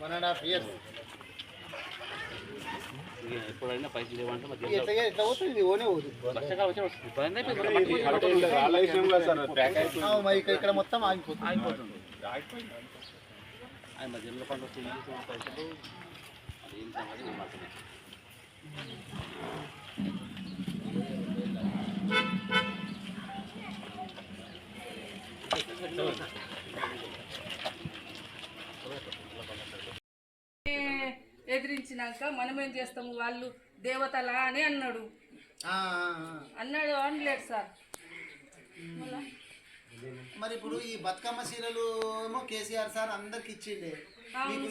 One and half years ఎప్పుడైనా పైసలు లేవంటే ఇక్కడ ఇక్కడ మొత్తం ఆగిపోతుంది. అయిపోతుంది ఆయన జన్మ పంట వస్తే ఏం చేస్తాం పైసలు. అది ఏం సంగతి నేను మాట్లాడే ఎదిరించినాక మనం ఏం చేస్తాము? వాళ్ళు దేవతలా అని అన్నాడు. అన్నాడు అనలేడు సార్. మరి ఇప్పుడు ఈ బతుకమ్మ సీరియలు ఏమో కేసీఆర్ సార్ అందరికి ఇచ్చిండే. మీకు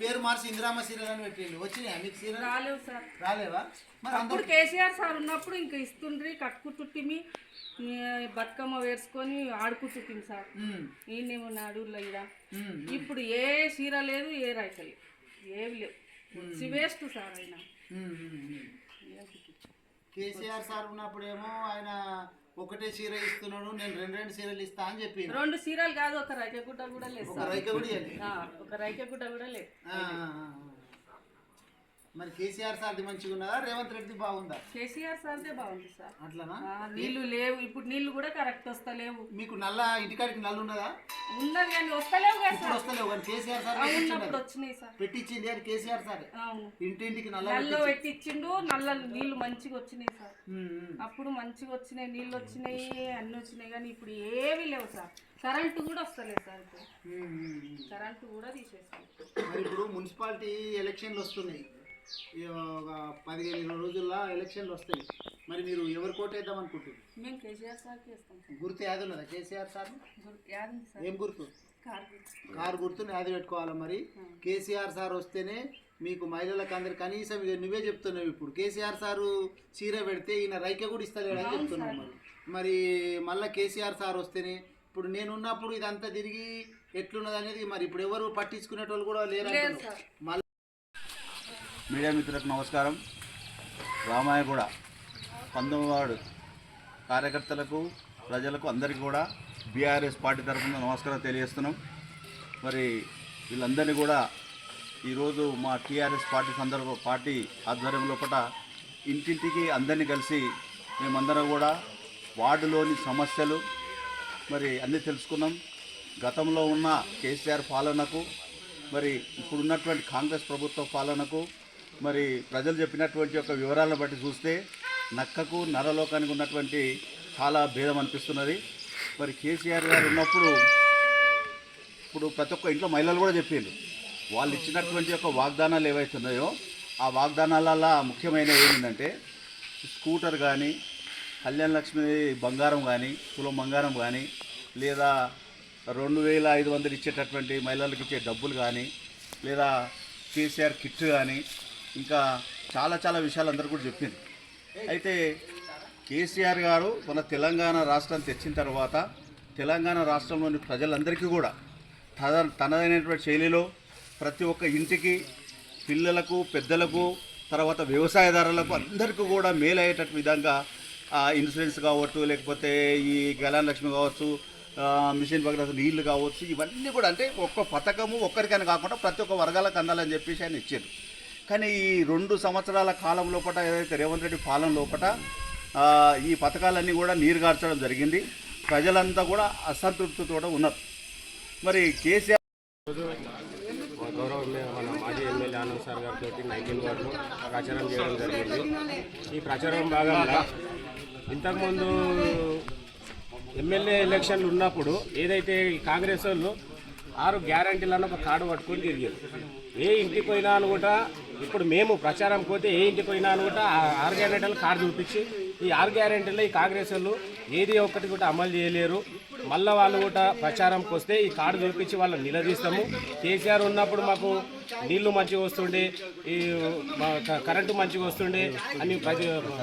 పేరు మార్చి ఇందిరామ సీరియల్ అని పెట్టిండు. వచ్చినాయా మీకు సీరియల్ రాలేవు సార్. రాలేవా? మరి అప్పుడు అందరు కేసీఆర్ సార్ ఉన్నప్పుడు ఇంకా ఇస్తుండ్రి కట్టుకుంటుట్టిమి బతుకమ్మ వేసుకొని ఆడుకుంటుట్టిమి సార్. ఈయనేమో నాడుల్లో ఇడ ఇప్పుడు ఏ చీర లేదు ఏ రైత లేవు. ఏవి లేవు. వచ్చి వేస్ట్ సార్ ఆయన. కేసీఆర్ సార్ ఉన్నప్పుడేమో ఆయన ఒకటే చీర ఇస్తున్నాడు నేను రెండు రెండు చీరలు ఇస్తా అని చెప్పిండు రెండు చీరలు కాదు ఒక రైక గుడ్డ కూడా లేదు ఒక రైక. ఆ, ఒక రైక గుడ్డ కూడా లేదు. మరి కేసీఆర్ సార్ది మంచిగా ఉన్నదా? రేవంత్ రెడ్డి బాగుందా? కేసీఆర్ సార్దే బాగుంది సార్. అట్లనా? నీళ్ళు లేవు. ఇప్పుడు నీళ్ళు కూడా కరెక్ట్ వస్తలేవు. మీకు నల్ల ఇంటికాడికి నల్లు ఉన్నదా? ఉన్నది కానీ వస్తలేవు కదా ఇప్పుడు సార్. వస్తలేవు కానీ కేసీఆర్ సార్. ఉన్నప్పుడు వచ్చినాయి సార్. పెట్టించింది అని కేసీఆర్ సార్. అవును. ఇంటింటికి నల్ల నల్ల పెట్టించిండు. నల్ల నీళ్ళు మంచిగా వచ్చినాయి సార్. ఉమ్, ఉమ్. అప్పుడు మంచిగా వచ్చినాయి నీళ్ళు వచ్చినాయి అన్ని వచ్చినాయి కానీ ఇప్పుడు ఏవి లేవు సార్. కరెంటు కూడా వస్తలేదు సార్ ఇప్పుడు. ఉమ్, ఉమ్, ఉమ్. కరెంటు కూడా తీసేస్తాం మరి ఇప్పుడు మున్సిపాలిటీ ఎలక్షన్లు వస్తున్నాయి. ఒక పదిహేను ఇరవై రోజుల్లో ఎలక్షన్లు వస్తాయి. మరి మీరు ఎవరు కోటేద్దాం అనుకుంటున్నారు? మేము కేసీఆర్ సార్కి వేస్తాం గుర్తు యాది ఉన్నదా? KCR sir? ఏం గుర్తు? కార్ గుర్తు. కారు గుర్తుని యాది పెట్టుకోవాలి మరి? కేసీఆర్ సార్ వస్తేనే మీకు మహిళలకు అందరు కనీసం ఇక నువ్వే చెప్తున్నావు ఇప్పుడు. కేసీఆర్ సారు చీర పెడితే ఈయన రైక కూడా ఇస్తలేడు అని చెప్తున్నావు మరి. మరి మళ్ళీ కేసీఆర్ సార్ వస్తేనే ఇప్పుడు నేను ఉన్నప్పుడు ఇదంతా తిరిగి ఎట్లున్నది అనేది మరి ఇప్పుడు ఎవరు పట్టించుకునేటోళ్ళు కూడా లేరు మళ్ళీ మీడియా మిత్రులకు నమస్కారం. రామాయగూడ పంతొమ్మిది కార్యకర్తలకు ప్రజలకు అందరికీ కూడా బీఆర్ఎస్ పార్టీ తరఫున నమస్కారం తెలియజేస్తున్నాం. మరి వీళ్ళందరినీ కూడా ఈరోజు మా టీఆర్ఎస్ పార్టీ సందర్భ పార్టీ ఆధ్వర్యం లోపల ఇంటింటికి అందరినీ కలిసి మేమందరం కూడా వార్డులోని సమస్యలు మరి అన్నీ తెలుసుకున్నాం. గతంలో ఉన్న కేసీఆర్ పాలనకు మరి ఇప్పుడున్నటువంటి కాంగ్రెస్ ప్రభుత్వ పాలనకు మరి ప్రజలు చెప్పినటువంటి యొక్క వివరాలను బట్టి చూస్తే నక్కకు నరలోకానికి ఉన్నటువంటి చాలా భేదం అనిపిస్తున్నది. మరి కేసీఆర్ గారు ఉన్నప్పుడు ఇప్పుడు ప్రతి ఒక్క ఇంట్లో మహిళలు కూడా చెప్పిండ్రు వాళ్ళు ఇచ్చినటువంటి యొక్క వాగ్దానాలు ఏవైతే ఉన్నాయో ఆ వాగ్దానాలలో ముఖ్యమైనవి ఏంటంటే స్కూటర్ కానీ కళ్యాణ లక్ష్మి బంగారం కానీ తులం బంగారం కానీ లేదా రెండు వేల ఐదు వందలు ఇచ్చేటటువంటి మహిళలకు ఇచ్చే డబ్బులు కానీ లేదా కేసీఆర్ కిట్ కానీ ఇంకా చాలా చాలా విషయాలు అందరూ కూడా చెప్పింది. అయితే కేసీఆర్ గారు మన తెలంగాణ రాష్ట్రం తెచ్చిన తర్వాత తెలంగాణ రాష్ట్రంలోని ప్రజలందరికీ కూడా తన తనదైనటువంటి శైలిలో ప్రతి ఒక్క ఇంటికి పిల్లలకు పెద్దలకు తర్వాత వ్యవసాయదారులకు అందరికీ కూడా మేలయ్యేటట్టు విధంగా ఇన్సూరెన్స్ కావచ్చు లేకపోతే ఈ గలాన్ లక్ష్మి కావచ్చు మిషన్ భగీరథ నీళ్ళు కావచ్చు ఇవన్నీ కూడా అంటే ఒక్క పథకము ఒక్కరికైనా కాకుండా ప్రతి ఒక్క వర్గాలకు అందాలని చెప్పేసి ఆయన ఇచ్చారు. కానీ ఈ రెండు సంవత్సరాల కాలం లోపల ఏదైతే రేవంత్ రెడ్డి పాలన లోపల ఈ పథకాలన్నీ కూడా నీరుగార్చడం జరిగింది. ప్రజలంతా కూడా అసంతృప్తితో ఉన్నారు. మరి కేసీఆర్ గౌరవ మన మాజీ ఎమ్మెల్యే ఆనంద్ సార్ గారితో నైన్టీన్ వార్డులో ప్రచారం చేయడం జరిగింది. ఈ ప్రచారం భాగంగా ఇంతకుముందు ఎమ్మెల్యే ఎలక్షన్లు ఉన్నప్పుడు ఏదైతే ఈ కాంగ్రెస్ వాళ్ళు ఆరు గ్యారంటీలను ఒక కార్డు పట్టుకొని తిరిగారు. ఏ ఇంటికి పోయినా అనుకుంటా ఇప్పుడు మేము ప్రచారం పోతే ఏ ఇంటికి పోయినా అనుకుంటా ఆ ఆరు గ్యారెంటీలు కార్డు చూపించి ఈ ఆరు గ్యారెంటీలో ఈ కాంగ్రెస్ వాళ్ళు ఏది ఒక్కటి కూడా అమలు చేయలేరు. మళ్ళీ వాళ్ళు కూడా ప్రచారంకి వస్తే ఈ కార్డు చూపించి వాళ్ళని నిలదీస్తాము. కేసీఆర్ ఉన్నప్పుడు మాకు నీళ్ళు మంచిగా వస్తుండే ఈ క- కరెంటు మంచిగా వస్తుండే అని ప్రజ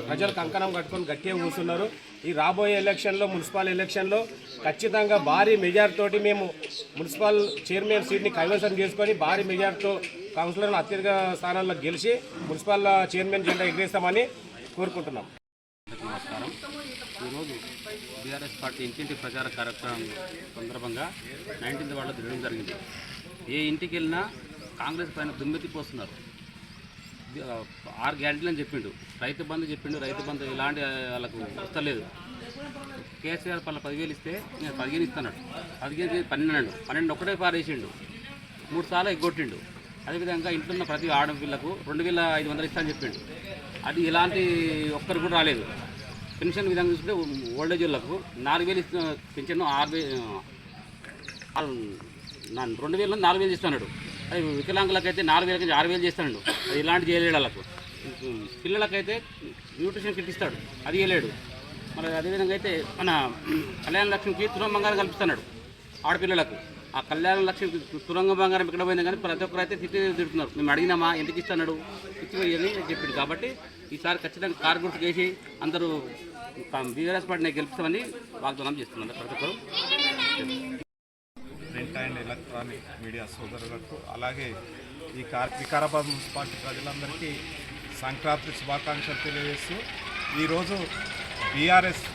ప్రజలు కంకణం కట్టుకొని గట్టిగా కూర్చున్నారు. ఈ రాబోయే ఎలక్షన్లో మున్సిపల్ ఎలక్షన్లో ఖచ్చితంగా భారీ మెజార్టీ తోటి మేము మున్సిపల్ చైర్మన్ సీట్ని కైవసం చేసుకొని భారీ మెజార్టీతో కౌన్సిలర్ను అత్యధిక స్థానాల్లో గెలిచి మున్సిపల్ చైర్మన్ జెండా ఎగిరేస్తామని కోరుకుంటున్నాం. నమస్కారం. ఈరోజు బీఆర్ఎస్ పార్టీ ఇంటింటి ప్రచార కార్యక్రమం సందర్భంగా నైన్టీన్త్ వాళ్ళ తిరగడం జరిగింది. ఏ ఇంటికి వెళ్ళినా కాంగ్రెస్ పైన దుమ్మెత్తిపోస్తున్నారు ఆరు గ్యారెంటీలు అని చెప్పిండు. రైతు బంధు చెప్పిండు. రైతు బంధు ఇలాంటి వాళ్ళకు వస్తలేదు కేసీఆర్ పళ్ళ పదివేలు ఇస్తే నేను పదిహేను ఇస్తున్నాడు పదిహేను పన్నెండు పన్నెండు ఒకటే పారేసిండు. మూడు సార్లు ఎగ్గొట్టిండు. అదేవిధంగా ఇంట్లో ఉన్న ప్రతి ఆడపిల్లకు రెండు వేల ఐదు వందలు ఇస్తా అని చెప్పిండు. అది ఇలాంటి ఒక్కరు కూడా రాలేదు. పెన్షన్ విధంగా చూసుకుంటే ఓల్డేజ్ వాళ్ళకు నాలుగు వేలు ఇస్తున్న పెన్షన్ ఆరు వేలు రెండు వేలు నాలుగు వేలు ఇస్తున్నాడు అది వికలాంగులకైతే నాలుగు వేలకి ఆరు వేలు చేస్తున్నాడు. అది ఇలాంటి చేయలేడు వాళ్ళకు. పిల్లలకైతే న్యూట్రిషన్ కిట్ ఇస్తాడు. అది చేయలేడు మరి అదేవిధంగా అయితే మన కళ్యాణ లక్ష్మికి తులం బంగారం కల్పిస్తున్నాడు ఆడపిల్లలకు. ఆ కళ్యాణ లక్ష్మి తురంగ బంగారం ఎక్కడ పోయింది కానీ ప్రతి ఒక్కరు అయితే తిట్టి తిడుతున్నారు. మేము అడిగినామా? ఎందుకు ఇస్తున్నాడు ఇచ్చిపోయని అని చెప్పిండు. కాబట్టి ఈసారి ఖచ్చితంగా కారు గుర్తు చేసి అందరూ బీఆర్ఎస్ పార్టీని గెలుపుతామని వాగ్దానం చేస్తున్నారు ప్రతి ఒక్కరు. ప్రింట్ అండ్ ఎలక్ట్రానిక్ మీడియా సోదరులకు అలాగే ఈ కార్ వికారాబాద్ మున్సిపాలిటీ ప్రజలందరికీ సంక్రాంతి శుభాకాంక్షలు తెలియజేస్తూ ఈరోజు బీఆర్ఎస్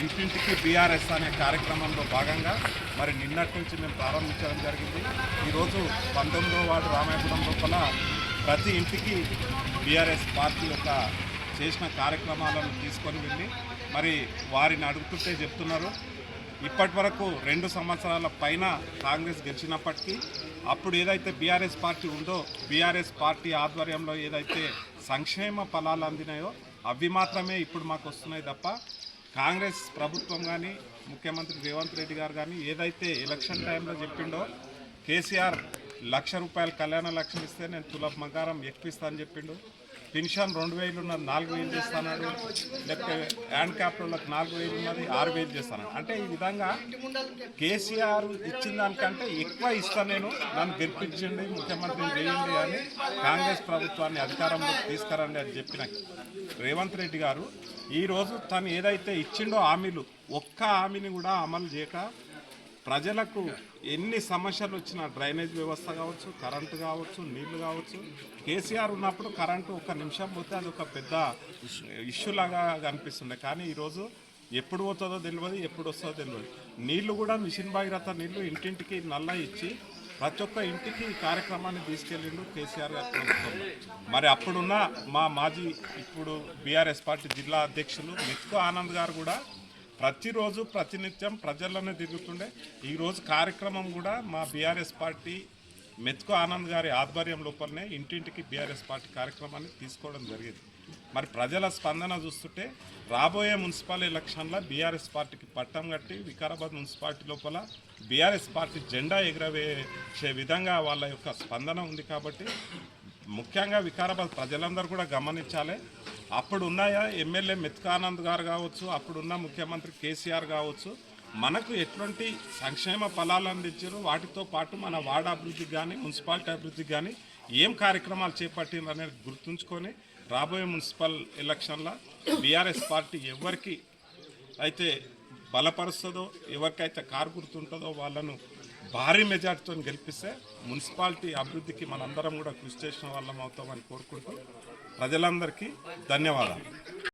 ఇంటింటికి బీఆర్ఎస్ అనే కార్యక్రమంలో భాగంగా మరి నిన్నటి నుంచి మేము ప్రారంభించడం జరిగింది. ఈరోజు పంతొమ్మిదవ వార్డు రామాయపురం లోపల ప్రతి ఇంటికి బీఆర్ఎస్ పార్టీ యొక్క చేసిన కార్యక్రమాలను తీసుకొని వెళ్ళి మరి వారిని అడుగుతుంటే చెప్తున్నారు. ఇప్పటి వరకు రెండు సంవత్సరాల పైన కాంగ్రెస్ గెలిచినప్పటికీ అప్పుడు ఏదైతే బీఆర్ఎస్ పార్టీ ఉందో బీఆర్ఎస్ పార్టీ ఆధ్వర్యంలో ఏదైతే సంక్షేమ ఫలాలు అందినాయో అవి మాత్రమే ఇప్పుడు మాకు వస్తున్నాయి తప్ప కాంగ్రెస్ ప్రభుత్వం కానీ ముఖ్యమంత్రి రేవంత్ రెడ్డి గారు కానీ ఏదైతే ఎలక్షన్ టైంలో చెప్పిండో కేసీఆర్ లక్ష రూపాయలు కళ్యాణ లక్ష్యం ఇస్తే నేను తుల బంగారం ఎక్కువ అని చెప్పిండు. పెన్షన్ రెండు వేలు ఉన్నది నాలుగు వేలు చేస్తున్నాడు. లేకపోతే హ్యాండ్ క్యాప్టర్లకు నాలుగు వేలు ఉన్నది ఆరు వేలు చేస్తాను అంటే ఈ విధంగా కేసీఆర్ ఇచ్చిన దానికంటే ఎక్కువ ఇస్తా నేను నన్ను గెలిపించండి ముఖ్యమంత్రిని చేయండి అని కాంగ్రెస్ ప్రభుత్వాన్ని అధికారంలోకి తీసుకురండి అని చెప్పిన రేవంత్ రెడ్డి గారు. ఈరోజు తను ఏదైతే ఇచ్చిండో హామీలు ఒక్క హామీని కూడా అమలు చేయక ప్రజలకు ఎన్ని సమస్యలు వచ్చినా డ్రైనేజ్ వ్యవస్థ కావచ్చు కరెంటు కావచ్చు నీళ్ళు కావచ్చు కేసీఆర్ ఉన్నప్పుడు కరెంటు ఒక నిమిషం పోతే అది ఒక పెద్ద ఇష్యూ లాగా కనిపిస్తుండే. కానీ ఈరోజు ఎప్పుడు పోతుందో తెలియదు ఎప్పుడు వస్తుందో తెలియదు నీళ్ళు కూడా మిషన్ భాగీరథ నీళ్ళు ఇంటింటికి నల్ల ఇచ్చి ప్రతి ఒక్క ఇంటికి ఈ కార్యక్రమాన్ని తీసుకెళ్ళిండు కేసీఆర్ గారు ప్రభుత్వం. మరి అప్పుడున్న మా మాజీ ఇప్పుడు బీఆర్ఎస్ పార్టీ జిల్లా అధ్యక్షులు మెత్కు ఆనంద్ గారు కూడా ప్రతిరోజు ప్రతినిత్యం ప్రజల్లోనే తిరుగుతుండే. ఈరోజు కార్యక్రమం కూడా మా బీఆర్ఎస్ పార్టీ మెతుకు ఆనంద్ గారి ఆధ్వర్యం లోపలనే ఇంటింటికి బీఆర్ఎస్ పార్టీ కార్యక్రమాన్ని తీసుకోవడం జరిగింది. మరి ప్రజల స్పందన చూస్తుంటే రాబోయే మున్సిపల్ ఎలక్షన్లో బీఆర్ఎస్ పార్టీకి పట్టం కట్టి వికారాబాద్ మున్సిపాలిటీ లోపల బీఆర్ఎస్ పార్టీ జెండా ఎగురవేసే విధంగా వాళ్ళ యొక్క స్పందన ఉంది కాబట్టి ముఖ్యంగా వికారాబాద్ ప్రజలందరూ కూడా గమనించాలి. అప్పుడు ఉన్నాయా ఎమ్మెల్యే మెత్కానంద్ గారు కావచ్చు అప్పుడున్న ముఖ్యమంత్రి కేసీఆర్ కావచ్చు మనకు ఎటువంటి సంక్షేమ ఫలాలు అందించారు వాటితో పాటు మన వార్డ్ అభివృద్ధికి కానీ మున్సిపాలిటీ అభివృద్ధికి కానీ ఏం కార్యక్రమాలు చేపట్టిండ్రు అనేది గుర్తుంచుకొని రాబోయే మున్సిపల్ ఎలక్షన్లో బీఆర్ఎస్ పార్టీ ఎవరికి అయితే బలపరుస్తుందో ఎవరికైతే కారు గుర్తుంటుందో వాళ్ళను భారీ మెజార్టీతో గెలిపిస్తే మున్సిపాలిటీ అభివృద్ధికి మనందరం కూడా కృషి చేసిన వాళ్ళం అవుతామని కోరుకుంటూ प्रजल धन्यवाद